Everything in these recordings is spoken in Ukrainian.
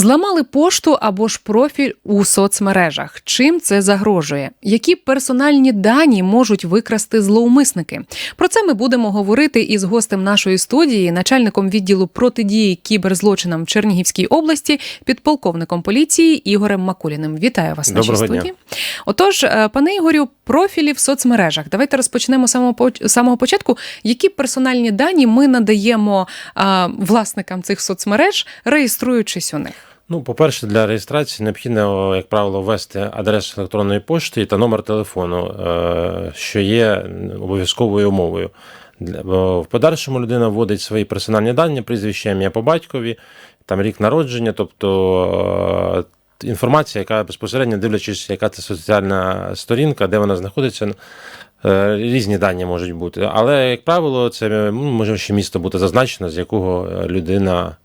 Зламали пошту або ж профіль у соцмережах. Чим це загрожує? Які персональні дані можуть викрасти зловмисники? Про це ми будемо говорити із гостем нашої студії, начальником відділу протидії кіберзлочинам в Чернігівській області, підполковником поліції Ігорем Макуліним. Вітаю вас в нашій Доброго дня. студії. Отож, е, пане Ігорю, профілі в соцмережах. Давайте розпочнемо з самого початку. Які персональні дані ми надаємо а, власникам цих соцмереж, реєструючись у них? Ну, по-перше, для реєстрації необхідно, як правило, ввести адресу електронної пошти та номер телефону, е, що є обов'язковою умовою. В подальшому людина вводить свої персональні дані, прізвище, ім'я по батькові, там рік народження, тобто е, інформація, яка безпосередньо дивлячись, яка це соціальна сторінка, де вона знаходиться. е, Різні дані можуть бути, але, як правило, це ну, може ще місто бути зазначено, з якого людина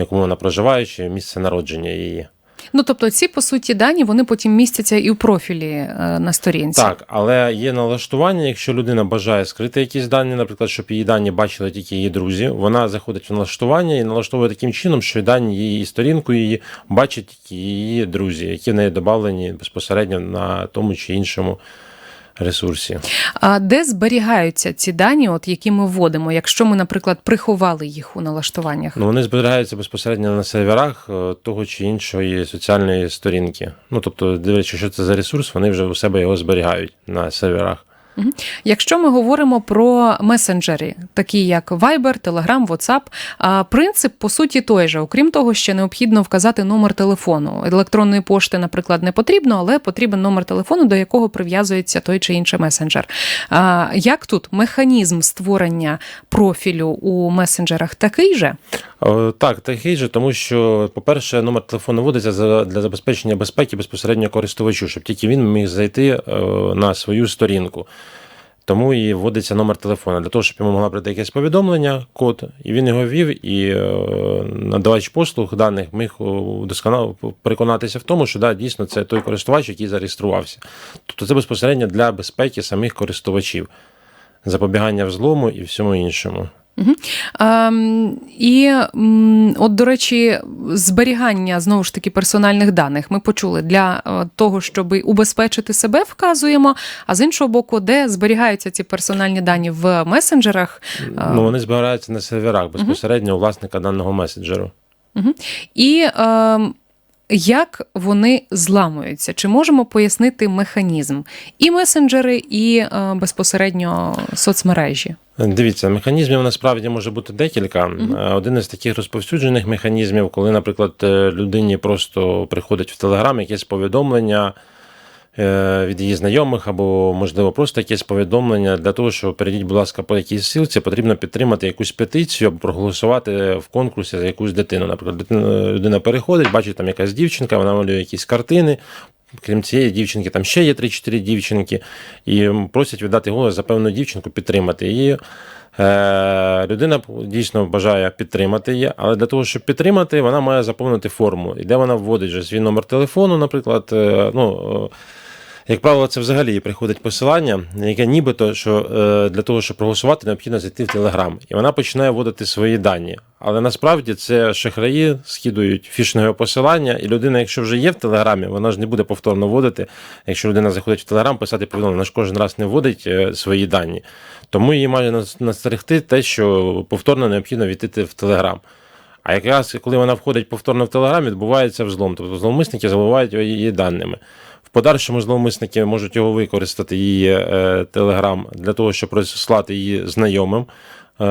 якому вона проживає, чи місце народження її. Ну тобто, ці по суті дані вони потім містяться і у профілі е, на сторінці. Так, але є налаштування, якщо людина бажає скрити якісь дані, наприклад, щоб її дані бачили тільки її друзі, вона заходить в налаштування і налаштовує таким чином, що дані її сторінку її бачать тільки її друзі, які в неї додавлені безпосередньо на тому чи іншому ресурсі. А де зберігаються ці дані, от які ми вводимо, якщо ми, наприклад, приховали їх у налаштуваннях? Ну, вони зберігаються безпосередньо на серверах е, того чи іншої соціальної сторінки. Ну, тобто, дивлячись, що це за ресурс, вони вже у себе його зберігають на серверах. Якщо ми говоримо про месенджери, такі як Viber, Telegram, WhatsApp, принцип по суті той же. Окрім того, ще необхідно вказати номер телефону. Електронної пошти, наприклад, не потрібно, але потрібен номер телефону, до якого прив'язується той чи інший месенджер. Як тут механізм створення профілю у месенджерах такий же? Е, Так, такий же, тому що, по-перше, номер телефону вводиться для забезпечення безпеки безпосередньо користувачу, щоб тільки він міг зайти е, на свою сторінку. Тому і вводиться номер телефона для того, щоб йому могла прийти якесь повідомлення, код, і він його ввів, і е, надавач послуг даних міг досконало переконатися в тому, що да, дійсно це той користувач, який зареєструвався. Тобто це безпосередньо для безпеки самих користувачів, запобігання взлому і всьому іншому. Ем, і от, до речі, зберігання знову ж таки персональних даних ми почули для е, того, щоб убезпечити себе, вказуємо. А з іншого боку, де зберігаються ці персональні дані в месенджерах. е, Ну, вони збираються на серверах безпосередньо у власника даного меседжеру. Мгм. І ем, як вони зламуються? Чи можемо пояснити механізм? І месенджери, і е, безпосередньо соцмережі. Дивіться, механізмів насправді може бути декілька. Е, Один із таких розповсюджених механізмів, коли, наприклад, е, людині просто приходить в Телеграм якесь повідомлення від її знайомих, або, можливо, просто якесь повідомлення для того, що перейдіть, будь ласка, по якійсь ссылці, потрібно підтримати якусь петицію або проголосувати в конкурсі за якусь дитину. Наприклад, людина переходить, бачить там якась дівчинка, вона малює якісь картини. Крім цієї дівчинки, там ще є 3-4 дівчинки, і просять віддати голос за певну дівчинку, підтримати її. Е, людина дійсно бажає підтримати її, але для того, щоб підтримати, вона має заповнити форму. І де вона вводить вже свій номер телефону, наприклад. е, ну, е, як правило, це взагалі приходить посилання, яке нібито що е, для того, щоб проголосувати, необхідно зайти в Телеграм. І вона починає вводити свої дані. Але насправді це шахраї скидують фішингове посилання, і людина, якщо вже є в Телеграмі, вона ж не буде повторно вводити. Якщо людина заходить в Телеграм, писати повідомлення, вона ж кожен раз не вводить е, свої дані. Тому її має нас- настерегти те, що повторно необхідно війти в Телеграм. А якраз коли вона входить повторно в Телеграм, відбувається взлом. Тобто зловмисники заливають її даними. В подальшому зловмисники можуть його використати, її Телеграм, для того, щоб розіслати її знайомим. Е,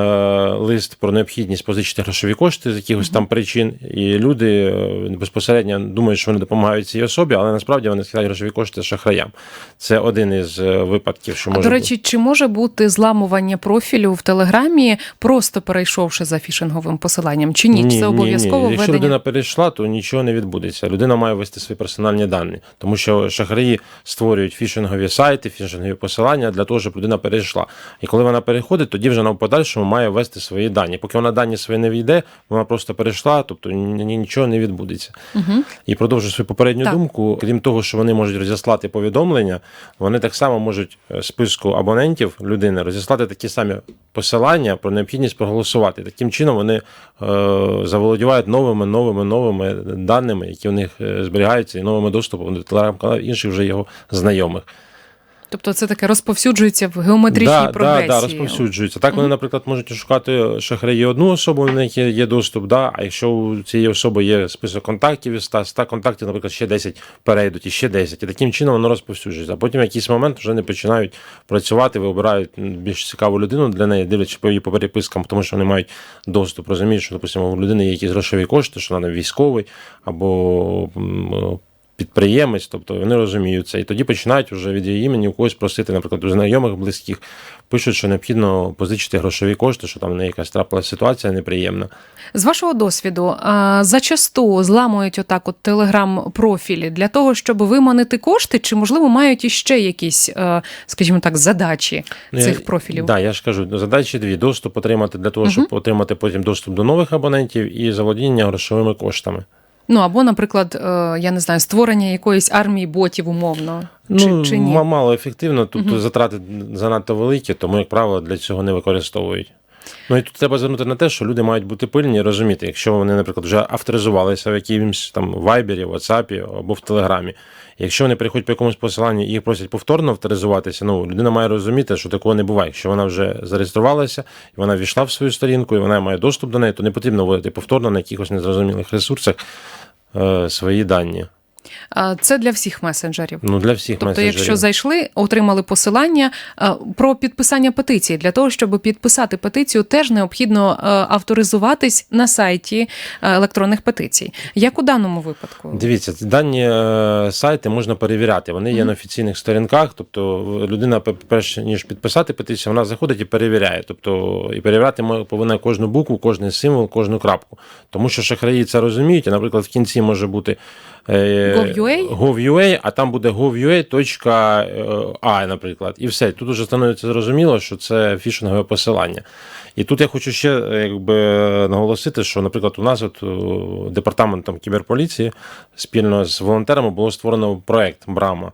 Лист про необхідність позичити грошові кошти з якихось там причин, і люди е, безпосередньо думають, що вони допомагають цій особі, але насправді вони скидають грошові кошти шахраям. Це один із е, випадків, що А, може до бути. речі, чи може бути зламування профілю в Телеграмі, просто перейшовши за фішинговим посиланням? Чи ні? Чи це обов'язково ні. Якщо введення? людина перейшла, то нічого не відбудеться. Людина має ввести свої персональні дані, тому що шахраї створюють фішингові сайти, фішингові посилання для того, щоб людина перейшла. І коли вона переходить, тоді вже на подальшому подальшому має ввести свої дані. Поки вона дані свої не війде, вона просто перейшла, тобто ні- ні- нічого не відбудеться. Угу. І продовжу свою попередню Так. думку. Крім того, що вони можуть розіслати повідомлення, вони так само можуть е, списку абонентів людини розіслати такі самі посилання про необхідність проголосувати. Таким чином вони е, заволодівають новими, новими, новими даними, які в них е, зберігаються, і новими доступами до телеграм-каналів інших вже його знайомих. Тобто це таке розповсюджується в геометричній да, прогресії. Да, да, розповсюджується. Так вони, наприклад, можуть шукати шахраї одну особу, на них є, є доступ. Да, а якщо у цієї особи є список контактів із 100, 100 контактів, наприклад, ще 10 перейдуть і ще 10. І таким чином воно розповсюджується. А потім в якийсь момент вже не починають працювати, вибирають більш цікаву людину для неї, дивлячись по її по перепискам, тому що вони мають доступ. Розуміють, що, допустимо, у людини є якісь грошові кошти, що вона військовий або. Підприємець, тобто вони розуміють це, і тоді починають вже від її імені у когось просити, наприклад, у знайомих близьких, пишуть, що необхідно позичити грошові кошти, що там в неї якась трапилася ситуація неприємна. З вашого досвіду, зачасту зламують отак от телеграм-профілі для того, щоб виманити кошти, чи можливо мають іще якісь, е, скажімо так, задачі Ну, цих профілів? Да, я ж кажу, задачі дві: доступ отримати для того, щоб отримати потім доступ до нових абонентів і заволодіння грошовими коштами. Ну або, наприклад, е, я не знаю, створення якоїсь армії ботів умовно. Ну, чи, чи ні? мало ефективно, тобто затрати занадто великі, тому, як правило, для цього не використовують. Ну і тут треба звернути на те, що люди мають бути пильні і розуміти, якщо вони, наприклад, вже авторизувалися в якомусь там вайбері, ватсапі або в Телеграмі. Якщо вони приходять по якомусь посиланню і їх просять повторно авторизуватися, ну людина має розуміти, що такого не буває. Якщо вона вже зареєструвалася, і вона війшла в свою сторінку, і вона має доступ до неї, то не потрібно вводити повторно на якихось незрозумілих ресурсах е, свої дані. Це для всіх месенджерів. Ну для всіх Тобто, месенджерів. якщо зайшли, отримали посилання е, про підписання петиції. Для того, щоб підписати петицію, теж необхідно е, авторизуватись на сайті е, електронних петицій. Як у даному випадку? Дивіться, дані сайти можна перевіряти. Вони є на офіційних сторінках. Тобто людина, пе- перш ніж підписати петицію, вона заходить і перевіряє. Тобто, і перевіряти повинна кожну букву, кожний символ, кожну крапку. Тому що шахраї це розуміють. Наприклад, в кінці може бути Gov.ua? Gov.ua, а там буде gov.ua.a, наприклад. І все. Тут уже становиться зрозуміло, що це фішингове посилання. І тут я хочу ще е, якби наголосити, що, наприклад, у нас от департаментом кіберполіції спільно з волонтерами було створено проект Брама.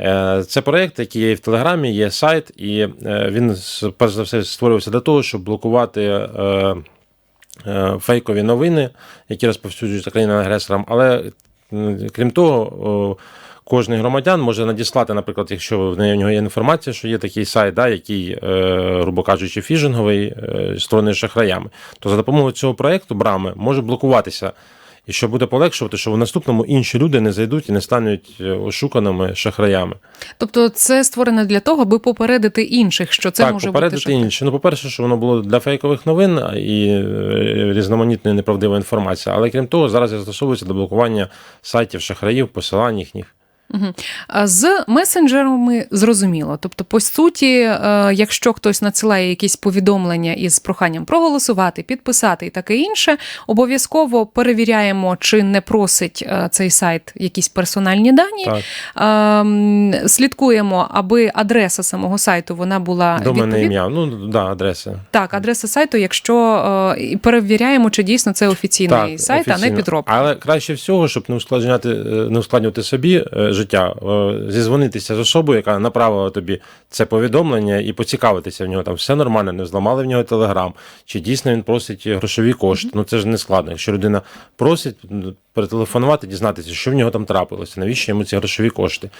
Е, Це проект, який є в Телеграмі, є сайт, і е, він перш за все створювався для того, щоб блокувати. е, е, Фейкові новини, які розповсюджуються країнам-агресорам, але м, крім того, кожен громадян може надіслати, наприклад, якщо в нього є інформація, що є такий сайт, да, який, е, грубо кажучи, фіжинговий, е, створений шахраями, то за допомогою цього проекту брами може блокуватися. І що буде полегшувати, що в наступному інші люди не зайдуть і не стануть е, ошуканими шахраями. Тобто, це створено для того, аби попередити інших, що це так, може попередити бути попередити інші. Ну, по-перше, що воно було для фейкових новин і е, різноманітної неправдивої інформації. Але крім того, зараз застосовується до блокування сайтів шахраїв, посилань їхніх. З месенджерами зрозуміло. Тобто, по суті, е, якщо хтось надсилає якісь повідомлення із проханням проголосувати, підписати і таке інше, обов'язково перевіряємо, чи не просить е, цей сайт якісь персональні дані. Так, Ем, Слідкуємо, аби адреса самого сайту вона була доменне відповід- ім'я. Ну да, адреса. Так, адреса сайту, якщо е, і перевіряємо, чи дійсно це офіційний сайт, а не підробка. Але краще всього, щоб не ускладнювати, е, не ускладнювати собі життя, е, зізвонитися з особою, яка направила тобі це повідомлення, і поцікавитися в нього там все нормально, не зламали в нього телеграм, чи дійсно він просить грошові кошти. Ну це ж не складно. Якщо людина просить перетелефонувати, дізнатися, що в нього там трапилося, навіщо йому ці грошові кошти.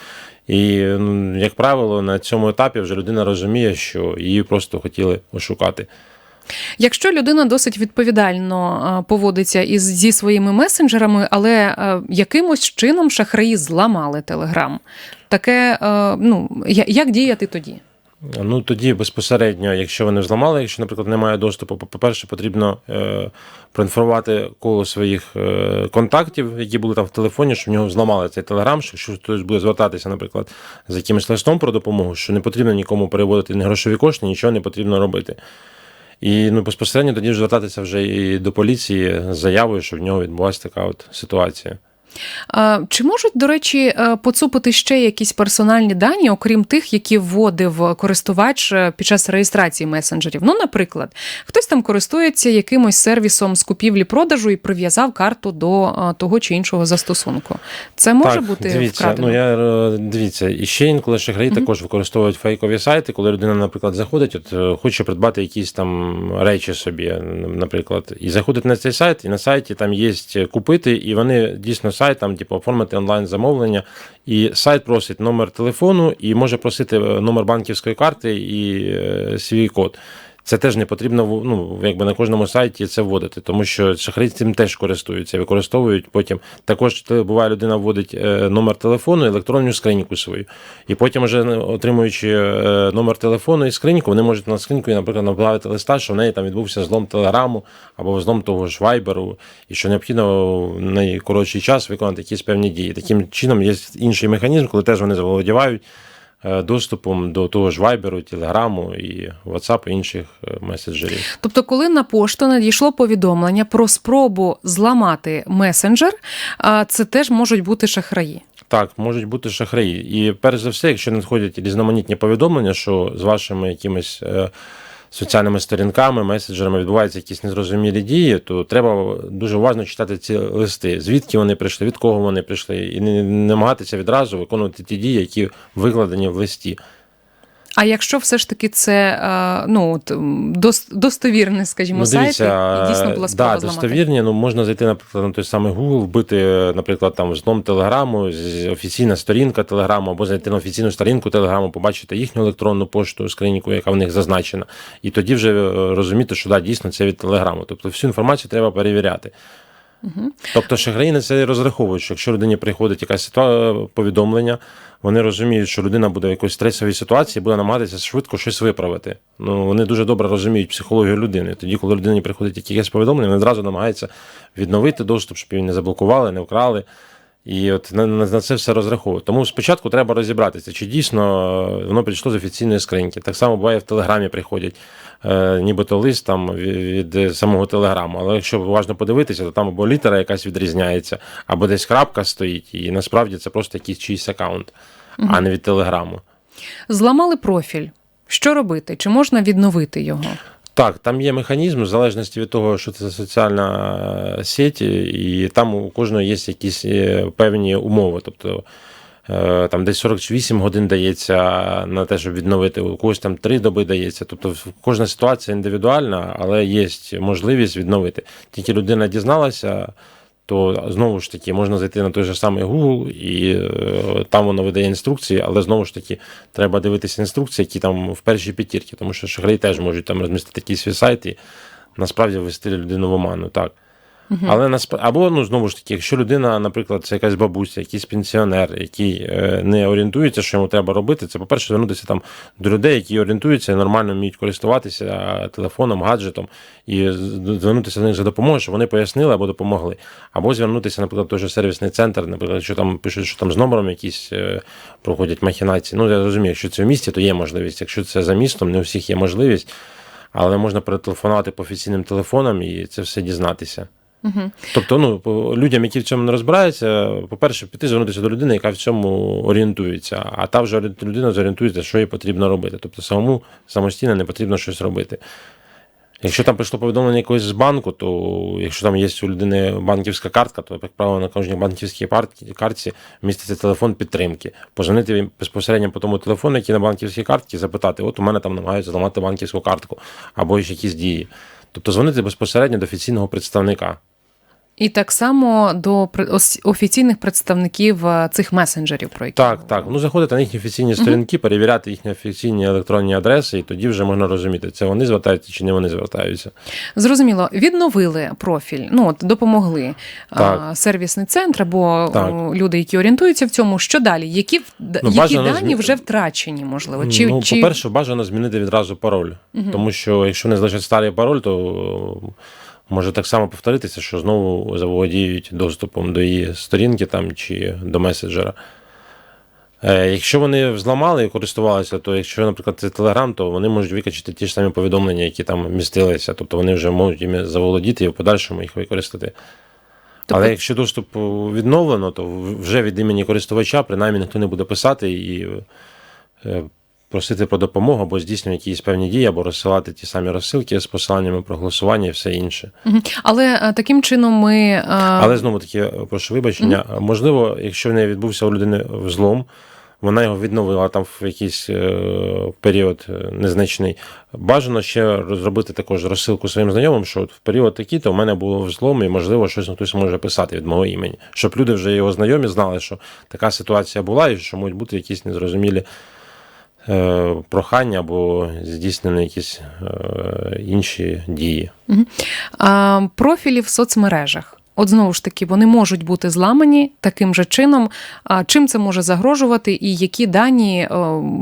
І, ну, як правило, на цьому етапі вже людина розуміє, що її просто хотіли ошукати. Якщо людина досить відповідально поводиться із зі своїми месенджерами, але е, якимось чином шахраї зламали телеграм, таке е, ну як діяти тоді? Ну тоді безпосередньо, якщо вони взламали, якщо, наприклад, немає доступу, по- по-перше, потрібно е, проінформувати коло своїх е, контактів, які були там в телефоні, що в нього взламали цей телеграм, що якщо хтось буде звертатися, наприклад, з якимось листом про допомогу, що не потрібно нікому переводити ні грошові кошти, нічого не потрібно робити. І ну, безпосередньо тоді звертатися вже і до поліції з заявою, що в нього відбулася така от ситуація. Чи можуть, до речі, е, поцупити ще якісь персональні дані, окрім тих, які вводив користувач е, під час реєстрації месенджерів? Ну, наприклад, хтось там користується якимось сервісом з купівлі-продажу і прив'язав карту до е, того чи іншого застосунку. Це може так, бути дивіться, вкрадено? ну я дивіться, і ще інколи шахраї Мгм. також використовують фейкові сайти, коли людина, наприклад, заходить, от хоче придбати якісь там речі собі, наприклад, і заходить на цей сайт, і на сайті там є купити, і вони дійсно сайт там, типу, оформити онлайн замовлення, і сайт просить номер телефону і може просити е, номер банківської карти і е, свій код. Це теж не потрібно ну, якби на кожному сайті це вводити, тому що шахраї цим теж користуються, використовують потім. Також буває, людина вводить е, номер телефону, електронну скриньку свою. І потім, вже отримуючи е, номер телефону і скриньку, вони можуть на скриньку, наприклад, направити листа, що в неї там відбувся злом телеграму або злом того ж вайберу, і що необхідно в найкоротший час виконати якісь певні дії. Таким чином є інший механізм, коли теж вони заволодівають е, доступом до того ж вайберу, телеграму і WhatsApp і інших месенджерів. Тобто, коли на пошту надійшло повідомлення про спробу зламати месенджер, це теж можуть бути шахраї. Так, можуть бути шахраї. І перш за все, якщо надходять різноманітні повідомлення, що з вашими якимись е, соціальними сторінками, меседжерами відбуваються якісь незрозумілі дії, то треба дуже уважно читати ці листи, звідки вони прийшли, від кого вони прийшли, і не намагатися відразу виконувати ті дії, які викладені в листі. А якщо все ж таки це е, ну, от, м, дос- достовірний, скажімо, сайт, і дійсно була спроба да, зламати. достовірні, ну можна зайти, наприклад, на той самий Google, вбити, наприклад, там взлом Телеграму, офіційна сторінка Телеграму, або зайти на офіційну сторінку Телеграму, побачити їхню електронну пошту, скриньку, яка в них зазначена, і тоді вже е, розуміти, що да, дійсно це від Телеграму. Тобто всю інформацію треба перевіряти. Угу. Тобто що країни це розраховують, що якщо людині приходить якась ситуація, повідомлення, вони розуміють, що людина буде в якоїсь стресовій ситуації, буде намагатися швидко щось виправити. Ну вони дуже добре розуміють психологію людини. Тоді, коли людині приходить якесь повідомлення, вони одразу намагаються відновити доступ, щоб її не заблокували, не вкрали. І от на, на, це все розраховують. Тому спочатку треба розібратися, чи дійсно воно прийшло з офіційної скриньки. Так само буває в Телеграмі приходять, е, нібито лист там від, від самого Телеграму. Але якщо уважно подивитися, то там або літера якась відрізняється, або десь крапка стоїть, і насправді це просто якийсь чийсь аккаунт, а не від Телеграму. Зламали профіль. Що робити? Чи можна відновити його? Так, там є механізм, в залежності від того, що це соціальна е, сеть, і там у кожного є якісь е, певні умови. Тобто е, там десь 48 годин дається на те, щоб відновити, у когось там 3 доби дається. Тобто кожна ситуація індивідуальна, але є можливість відновити. Тільки людина дізналася. То знову ж таки можна зайти на той же самий Google, і е, там воно видає інструкції, але знову ж таки треба дивитися інструкції, які там в першій п'ятірці, тому що шахраї теж можуть там розмістити якісь свій сайт насправді ввести людину в оману. Так. Але насп... або ну знову ж таки, якщо людина, наприклад, це якась бабуся, якийсь пенсіонер, який е, не орієнтується, що йому треба робити, це по-перше, звернутися там до людей, які орієнтуються і нормально вміють користуватися телефоном, гаджетом, і звернутися до них за допомогою, щоб вони пояснили або допомогли. Або звернутися, наприклад, в той же сервісний центр, наприклад, що там пишуть, що там з номером якісь е, проходять махінації. Ну я розумію, якщо це в місті, то є можливість. Якщо це за містом, не у всіх є можливість, але можна перетелефонувати по офіційним телефонам і це все дізнатися. Угу. Тобто, ну людям, які в цьому не розбираються, по-перше, піти звернутися до людини, яка в цьому орієнтується, а та вже людина зорієнтується, що їй потрібно робити. Тобто самому самостійно не потрібно щось робити. Якщо там прийшло повідомлення якогось з банку, то якщо там є у людини банківська картка, то, як правило, на кожній банківській картці міститься телефон підтримки. Позвонити безпосередньо по тому телефону, який на банківській картці, запитати, от у мене там намагаються зламати банківську картку або ще якісь дії. Тобто дзвонити безпосередньо до офіційного представника. І так само до офіційних представників е, цих месенджерів, про які Так, так. Ну заходити на їхні офіційні сторінки, перевіряти їхні офіційні електронні адреси, і тоді вже можна розуміти, це вони звертаються чи не вони звертаються. Зрозуміло, відновили профіль, ну от допомогли Так. а, сервісний центр або Так. люди, які орієнтуються в цьому. Що далі? Які, Ну, які дані змі- вже втрачені, можливо? Чи, ну, чи... по-перше, бажано змінити відразу пароль. Тому що якщо не залишать старий пароль, то може так само повторитися, що знову заволодіють доступом до її сторінки там чи до меседжера. Е, Якщо вони взламали і користувалися, то якщо, наприклад, це Telegram, то вони можуть викачати ті ж самі повідомлення, які там містилися. Тобто вони вже можуть їм заволодіти і в подальшому їх використати. Але якщо доступ відновлено, то вже від імені користувача принаймні ніхто не буде писати і е, просити про допомогу або здійснювати якісь певні дії, або розсилати ті самі розсилки з посиланнями про голосування і все інше. Але е, таким чином ми. е, Але знову таки, прошу вибачення, можливо, якщо в неї відбувся у людини взлом, вона його відновила там в якийсь е, період е, незначний. Бажано ще зробити також розсилку своїм знайомим, що от в період такий, то в мене було взлом, і можливо щось хтось може писати від мого імені. Щоб люди вже його знайомі знали, що така ситуація була, і що можуть бути якісь незрозумілі е, прохання або здійснені якісь е, інші дії. Профілі в соцмережах. От знову ж таки, вони можуть бути зламані таким же чином. А чим це може загрожувати, і які дані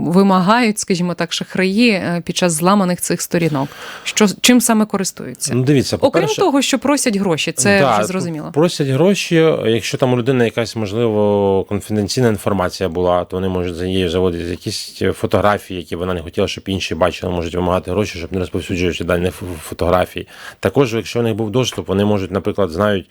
вимагають, скажімо так, шахраї е, під час зламаних цих сторінок? Що чим саме користуються? Ну, дивіться, Окрім того, що просять гроші, це Да, вже зрозуміло. Просять гроші. Якщо там у людини якась можливо конфіденційна інформація була, то вони можуть за нею заводити якісь фотографії, які вона не хотіла, щоб інші бачили, можуть вимагати гроші, щоб не розповсюджуючи дані фотографії. Також, якщо у них був доступ, вони можуть, наприклад, знають,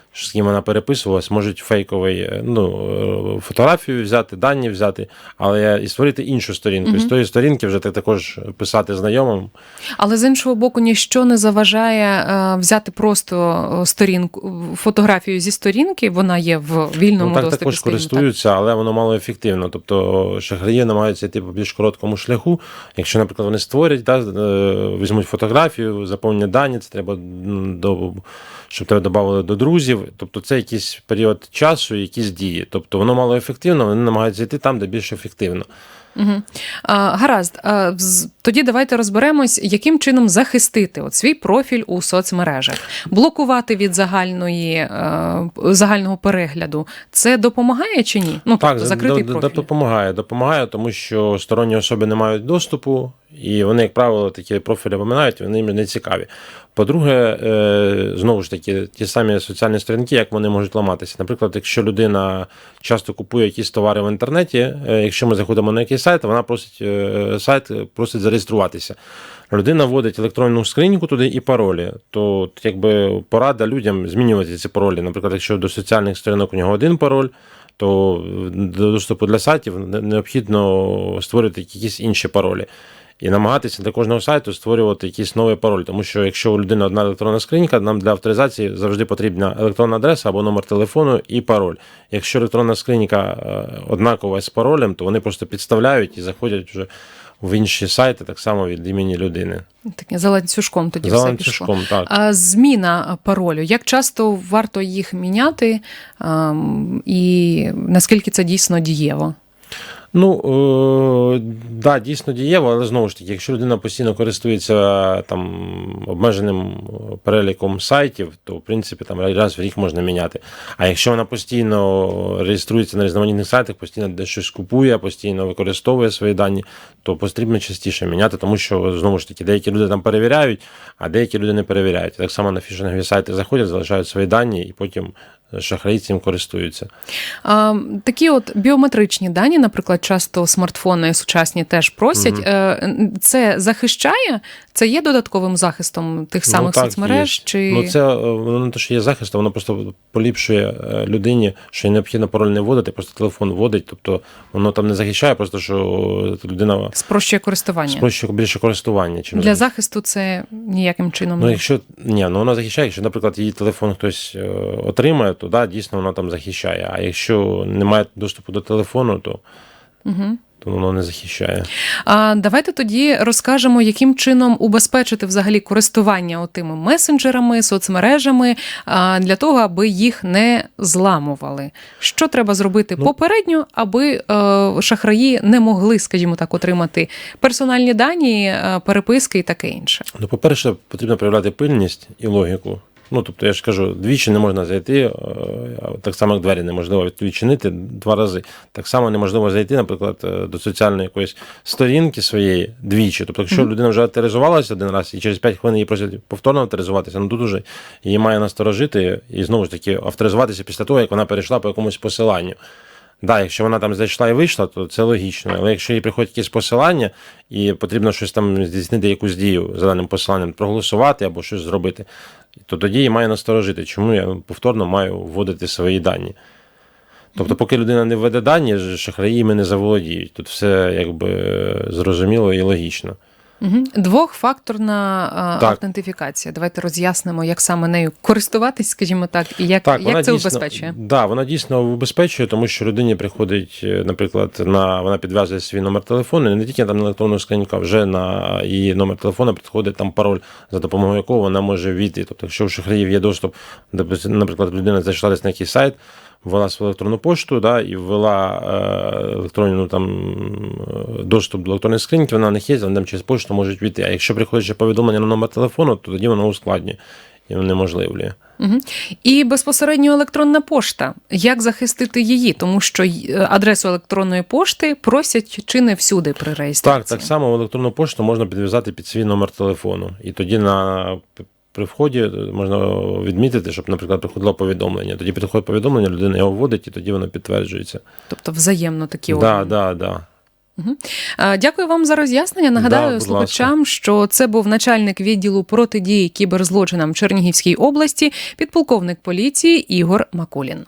з ким вона переписувалась, можуть фейковий е, ну, е, фотографію взяти, дані взяти, але і створити іншу сторінку. І з тої сторінки вже так також писати знайомим. Але з іншого боку, ніщо не заважає е, взяти просто сторінку фотографію зі сторінки. Вона є в вільному Ну, так доступі. також скажімо так. користуються, але воно мало ефективно. Тобто шахраї намагаються йти по більш короткому шляху. Якщо, наприклад, вони створять, да, візьмуть фотографію, заповнять дані, це треба до, щоб тебе додали до друзів. Тобто це якийсь період часу, якісь дії. Тобто воно мало ефективно, вони намагаються йти там, де більш ефективно. Угу. А, гаразд. А, тоді давайте розберемось, яким чином захистити от свій профіль у соцмережах, блокувати від загальної е, загального перегляду. Це допомагає чи ні? Ну тобто закритий профіль. допомагає. Допомагає, тому що сторонні особи не мають доступу, і вони, як правило, такі профілі поминають, вони їм не цікаві. По-друге, е, знову ж таки, ті самі соціальні сторінки, як вони можуть ламатися. Наприклад, якщо людина часто купує якісь товари в інтернеті, е, якщо ми заходимо на якийсь сайт, вона просить е, сайт просить зареєструватися. Людина вводить електронну скриньку туди і паролі. То якби порада людям змінювати ці паролі. Наприклад, якщо до соціальних сторінок у нього один пароль, то до доступу для сайтів необхідно створити якісь інші паролі. І намагатися для кожного сайту створювати якийсь новий пароль. Тому що якщо у людини одна електронна скринька, нам для авторизації завжди потрібна електронна адреса або номер телефону і пароль. Якщо електронна скринька е, однакова з паролем, то вони просто підставляють і заходять вже в інші сайти, так само від імені людини. Таке за ланцюжком тоді За все пішло. так. А зміна паролю. Як часто варто їх міняти, і наскільки це дійсно дієво? Ну, е, да, дійсно дієво, але знову ж таки, якщо людина постійно користується там обмеженим переліком сайтів, то в принципі там раз в рік можна міняти. А якщо вона постійно реєструється на різноманітних сайтах, постійно десь щось купує, постійно використовує свої дані, то потрібно частіше міняти, тому що знову ж таки деякі люди там перевіряють, а деякі люди не перевіряють. Так само на фішингові сайти заходять, залишають свої дані і потім шахраї цим користуються. А, такі от біометричні дані, наприклад, часто смартфони сучасні теж просять. Угу. Це захищає? Це є додатковим захистом тих самих так, соцмереж? є. Чи Ну, це е, воно не те, що є захист, воно просто поліпшує е, людині, що їй необхідно пароль не вводити, просто телефон вводить. Тобто воно там не захищає, просто що людина спрощує користування? спрощує більше користування. Чим Для захисту це ніяким чином Ну, якщо ні, ну вона захищає, якщо, наприклад, її телефон хтось е, отримає, то да, дійсно вона там захищає. А якщо немає доступу до телефону, то, Угу. То воно не захищає. А давайте тоді розкажемо, яким чином убезпечити взагалі користування отими месенджерами, соцмережами для того, аби їх не зламували. Що треба зробити Ну- попередньо, аби е, шахраї не могли, скажімо так, отримати персональні дані, е, переписки і таке інше. Ну, по-перше, потрібно проявляти пильність і логіку. Ну, тобто, я ж кажу, двічі не можна зайти, е, так само, як двері неможливо відчинити два рази. Так само неможливо зайти, наприклад, е, до соціальної якоїсь сторінки своєї двічі. Тобто, якщо людина вже авторизувалася один раз і через 5 хвилин її просять повторно авторизуватися, ну тут уже її має насторожити і знову ж таки авторизуватися після того, як вона перейшла по якомусь посиланню. Да, якщо вона там зайшла і вийшла, то це логічно. Але якщо їй приходять якісь посилання, і потрібно щось там здійснити якусь дію за даним посиланням, проголосувати або щось зробити, то тоді я має насторожити, чому я повторно маю вводити свої дані. Тобто, поки людина не введе дані, шахраї ми не заволодіють. Тут все якби зрозуміло і логічно. Угу. Двохфакторна а, Так. автентифікація. Давайте роз'яснимо, як саме нею користуватись, скажімо так, і як, Так, як це дійсно, убезпечує. Да, вона дійсно убезпечує, тому що людині приходить, е, наприклад, на вона підв'язує свій номер телефону, і не тільки там на електронну скриньку, а вже на її номер телефону підходить там пароль, за допомогою якого вона може війти. Тобто, якщо у шахраїв є доступ, наприклад, людина зайшла десь на якийсь сайт. Ввела свою електронну пошту да, і ввела е, електронну там е, доступ до електронної скриньки, вона на них є, там через пошту можуть війти. А якщо приходить ще повідомлення на номер телефону, то тоді воно ускладнює і унеможливлює. Угу. І безпосередньо електронна пошта. Як захистити її? Тому що адресу електронної пошти просять чи не всюди при реєстрації. Так, так само електронну пошту можна підв'язати під свій номер телефону. І тоді на при вході можна відмітити, щоб, наприклад, приходило повідомлення. Тоді підходить повідомлення, людина його вводить, і тоді воно підтверджується. Тобто взаємно такі да, да, да. Дякую вам за роз'яснення. Нагадаю Да, слухачам, слухачам, що це був начальник відділу протидії кіберзлочинам Чернігівській області, підполковник поліції Ігор Макулін.